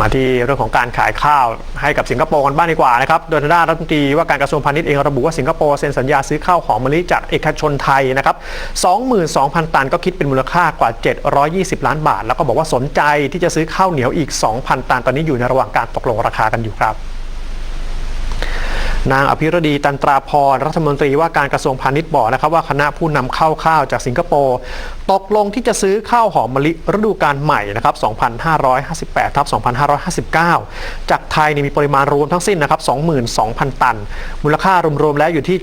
มาที่เรื่องของการขายข้าวให้กับสิงคโปร์กันบ้างดีกว่านะครับ โดยทางด้านรัฐมนตรีว่าการกระทรวงพาณิชย์เองระบุว่าสิงคโปร์เซ็นสัญญาซื้อข้าวหอมมะลิจากเอกชนไทยนะครับ 22,000 ตันก็คิดเป็นมูลค่ากว่า 720 ล้านบาท แล้วก็บอกว่าสนใจที่จะซื้อข้าวเหนียวอีก 2,000 ตัน ตอนนี้อยู่ในระหว่างการตกลงราคากันอยู่ครับ นางอภิรดีตันตราพรรัฐมนตรีว่าการกระทรวงพาณิชย์บอกนะครับว่าคณะผู้นำเข้าข้าวจากสิงคโปร์ตกลงที่จะซื้อข้าวหอมมะลิฤดูกาลใหม่นะครับ 2,558ทับ2,559 จากไทยมีปริมาณรวมทั้งสิ้นนะครับ 22,000 ตัน มูลค่ารวมๆแล้วอยู่ที่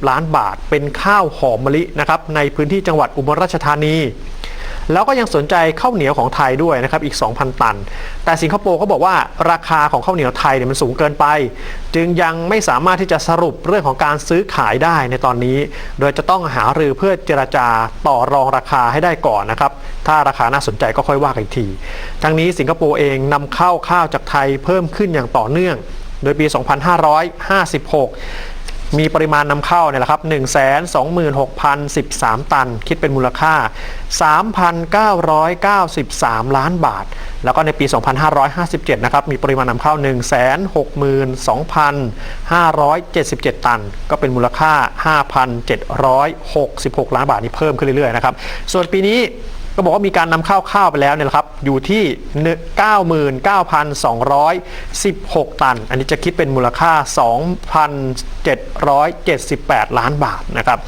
720 ล้านบาท เป็นข้าวหอมมะลินะครับในพื้นที่จังหวัดอุบลราชธานี แล้วก็ยังสนใจข้าวเหนียวของไทยด้วยนะครับอีก 2,000 ตัน แต่สิงคโปร์เขาบอกว่าราคาของข้าวเหนียวไทยเนี่ยมันสูงเกินไป จึงยังไม่สามารถที่จะสรุปเรื่องของการซื้อขายได้ในตอนนี้ โดยจะต้องหารือเพื่อเจรจาต่อรองราคาให้ได้ก่อนนะครับถ้าราคาน่าสนใจก็ค่อยว่ากันอีกที ทั้งนี้สิงคโปร์เองนำเข้าข้าวจากไทยเพิ่มขึ้นอย่างต่อเนื่อง โดยปี 2556 มีปริมาณนำเข้าเนี่ยแหละครับ 126,013 ตัน คิดเป็นมูลค่า 3,993 ล้านบาท แล้วก็ในปี 2557 นะครับ มีปริมาณนำเข้า 162,577 ตัน ก็เป็นมูลค่า 5,766 ล้านบาทนี่เพิ่มขึ้นเรื่อยๆนะครับ ส่วนปีนี้ ก็บอกว่ามีการนำเข้าข้าวไปแล้วเนี่ยนะครับอยู่ที่ 99,216 ตัน อันนี้จะคิดเป็นมูลค่า 2,778 ล้านบาทนะครับ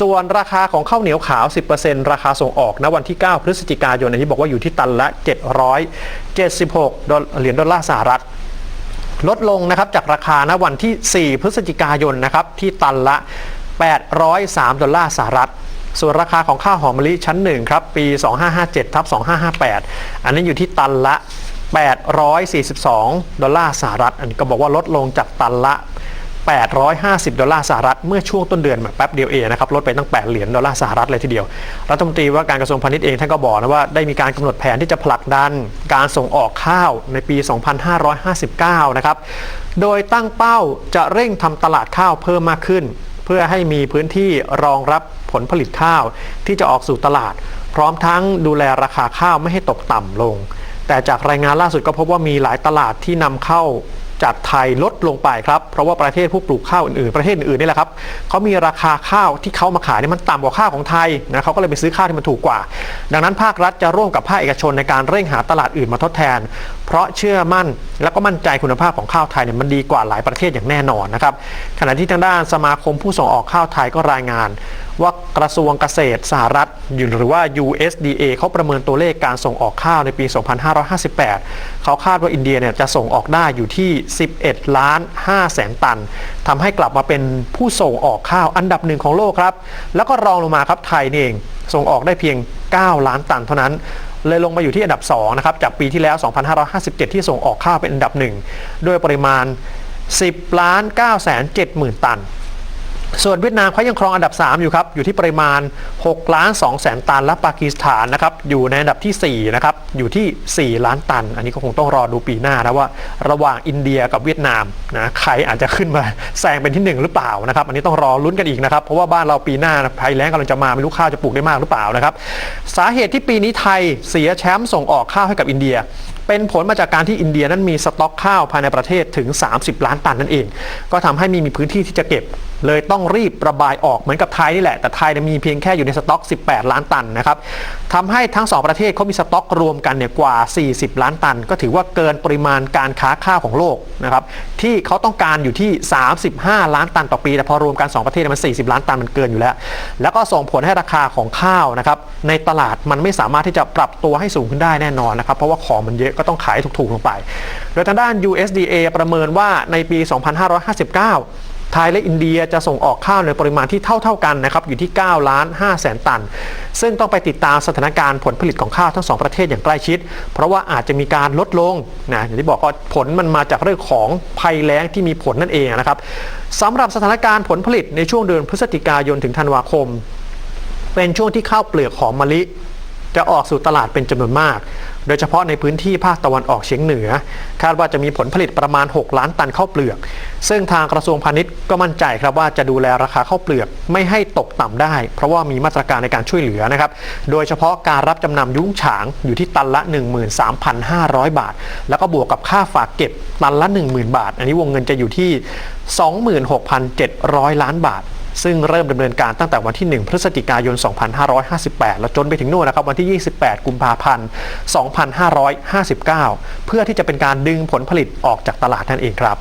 ส่วนราคาของข้าวเหนียวขาว 10%ราคาส่งออกณวันที่ 9 พฤศจิกายนอันนี้บอกว่าอยู่ที่ตันละ 776ดอลเหรียญดอลลาร์สหรัฐลดลงนะครับจากราคาณวันที่ 4 พฤศจิกายนนะครับที่ตันละ 803 ดอลลาร์สหรัฐ ส่วนราคาของข้าวหอมมะลิชั้น1ครับปี 2557ทับ2558 อันนี้อยู่ที่ตันละ 842 ดอลลาร์สหรัฐ อันนี้ก็บอกว่าลดลงจากตันละ 850 ดอลลาร์สหรัฐ เมื่อช่วงต้นเดือนแบบแป๊บเดียวเองนะครับ ลดไปตั้ง 8 เหรียญดอลลาร์สหรัฐเลยทีเดียว รัฐมนตรีว่าการกระทรวงพาณิชย์เองท่านก็บอกนะว่าได้มีการกำหนดแผนที่จะผลักดันการส่งออกข้าวในปี 2559 นะครับ โดยตั้งเป้าจะเร่งทำตลาดข้าวเพิ่มมากขึ้น เพื่อให้มีพื้นที่รองรับผลผลิตข้าว ที่จะออกสู่ตลาด พร้อมทั้งดูแลราคาข้าวไม่ให้ตกต่ำลง แต่จากรายงานล่าสุดก็พบว่ามีหลายตลาดที่นำเข้า จากไทยลดลงไปครับ เพราะว่าประเทศผู้ปลูกข้าวอื่นๆ ประเทศอื่นๆนี่แหละครับเขามีราคาข้าวที่เขามาขายเนี่ยมันต่ำกว่าข้าวของไทยนะเขาก็เลยไปซื้อข้าวที่มันถูกกว่า ดังนั้นภาครัฐจะร่วมกับภาคเอกชนในการเร่งหาตลาดอื่นมาทดแทน เพราะเชื่อมั่นแล้วก็มั่นใจคุณภาพของข้าวไทยเนี่ยมันดีกว่าหลายประเทศอย่างแน่นอนนะครับขณะที่ทางด้านสมาคมผู้ส่งออกข้าวไทยก็รายงานว่ากระทรวงเกษตรสหรัฐหรือว่า USDA เขาประเมินตัวเลขการส่งออกข้าวในปี 2558 เขาคาดว่าอินเดียเนี่ยจะส่งออกได้อยู่ที่ 11 ล้าน5แสนตันทำให้กลับมาเป็นผู้ส่งออกข้าวอันดับหนึ่งของโลกครับ แล้วก็รองลงมาครับไทยนี่เอง ส่งออกได้เพียง 9 ล้านตันเท่านั้นเลยลงมาอยู่ที่อันดับ2นะครับจากปีที่แล้ว 2557 ที่ส่งออกข้าวเป็นอันดับหนึ่งด้วยปริมาณ 10 ล้าน9แสน7หมื่นตัน ส่วนเวียดนามเขายังครองอันดับ 3 อยู่ครับ อยู่ที่ปริมาณ6ล้าน2แสนตัน และปากีสถานนะครับ อยู่ในอันดับที่ 4 นะครับ อยู่ที่ 4 ล้านตัน อันนี้ก็คงต้องรอดูปีหน้านะว่า ระหว่างอินเดียกับเวียดนามนะใครอาจจะขึ้นมาแซงเป็นที่ 1 หรือเปล่านะครับ อันนี้ต้องรอลุ้นกันอีกนะครับ เพราะว่าบ้านเราปีหน้าภัยแล้งกำลังจะมาไม่รู้ข้าวจะปลูกได้มากหรือเปล่านะครับ สาเหตุที่ปีนี้ไทยเสียแชมป์ส่งออกข้าวให้กับอินเดียเป็นผลมาจากการที่อินเดียนั้นมีสต็อกข้าวภายในประเทศถึง 30 ล้านตันนั่นเอง ก็ทำให้มีมีพื้นที่ที่จะเก็บ เลยต้องรีบระบายออกเหมือนกับไทยนี่แหละ แต่ไทยมีเพียงแค่อยู่ในสต็อก 18 ล้านตันนะครับทำให้ทั้งสองประเทศเขามีสต็อกรวมกันเนี่ยกว่า 40 ล้านตัน ก็ถือว่าเกินปริมาณการค้าข้าวของโลกนะครับที่เขาต้องการอยู่ที่ 35 ล้านตันต่อปี แต่พอรวมกัน 2 ประเทศมัน 40 ล้านตันมันเกินอยู่แล้ว แล้วก็ส่งผลให้ราคาของข้าวนะครับในตลาดมันไม่สามารถที่จะปรับตัวให้สูงขึ้นได้แน่นอนนะครับเพราะว่าของมันเยอะก็ต้องขายถูกๆลงไป โดยทางด้าน USDA ประเมินว่าในปี 2559 ไทยและอินเดียจะส่งออกข้าวในปริมาณที่เท่า ๆกันนะครับอยู่ที่9ล้าน5แสนตัน ซึ่งต้องไปติดตามสถานการณ์ผลผลิตของข้าวทั้งสองประเทศอย่างใกล้ชิด เพราะว่าอาจจะมีการลดลงนะอย่างที่บอกก็ผลมันมาจากเรื่องของภัยแล้งที่มีผลนั่นเองนะครับสำหรับสถานการณ์ผลผลิตในช่วงเดือนพฤศจิกายนถึงธันวาคม เป็นช่วงที่ข้าวเปลือกหอมมะลิ จะออกสู่ตลาดเป็นจำนวนมาก โดยเฉพาะในพื้นที่ภาคตะวันออกเฉียงเหนือ คาดว่าจะมีผลผลิตประมาณ 6 ล้านตันข้าวเปลือก ซึ่งทางกระทรวงพาณิชย์ก็มั่นใจครับว่าจะดูแลราคาข้าวเปลือกไม่ให้ตกต่ำได้ เพราะว่ามีมาตรการในการช่วยเหลือนะครับ โดยเฉพาะการรับจำนำยุ้งฉางอยู่ที่ตันละ 13,500 บาท แล้วก็บวกกับค่าฝากเก็บตันละ 10,000 บาท อันนี้วงเงินจะอยู่ที่ 26,700 ล้านบาท ซึ่งเริ่มดำเนินการตั้งแต่วันที่ 1 พฤศจิกายน 2558 แล้วจนไปถึงโน่นนะครับวันที่ 28 กุมภาพันธ์ 2559 เพื่อที่จะเป็นการดึงผลผลิตออกจากตลาดนั่นเองครับ